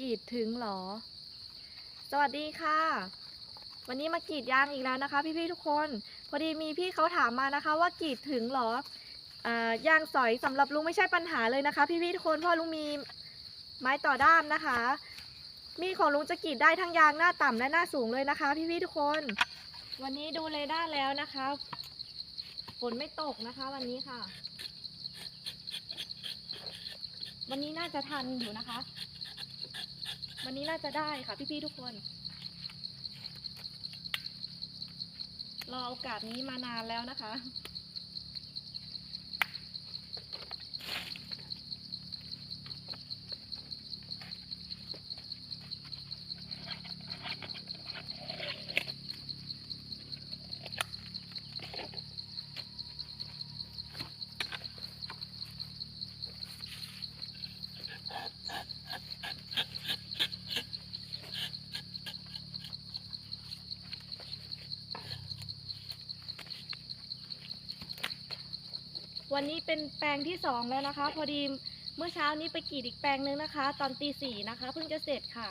กรีดถึงหรอ สวัสดีค่ะ วันนี้มากรีดยางอีกแล้วนะคะ พี่ๆทุกคน พอดีมีพี่เขาถามมานะคะ ว่ากรีดถึงหรออยางสอยสำหรับลุงไม่ใช่ปัญหาเลยนะคะ พี่ๆทุกคนเพราะลุงมีไม้ต่อด้ามนะคะ มีของลุงจะกรีดได้ทั้งยางหน้าต่ำและหน้าสูงเลยนะคะ พี่ๆทุกคน วันนี้ดูเรดาร์แล้วนะคะฝนไม่ตกนะคะ วันนี้ค่ะ วันนี้น่าจะทันอยู่นะคะ วันนี้น่าจะได้ค่ะพี่ๆทุกคน รอโอกาสนี้มานานแล้วนะคะ วันนี้เป็นแปลงที่สองแล้วนะคะ พอดีเมื่อเช้านี้ไปกรีดอีกแปลงนึงนะคะ ตอนตีสี่นะคะ เพิ่งจะเสร็จค่ะ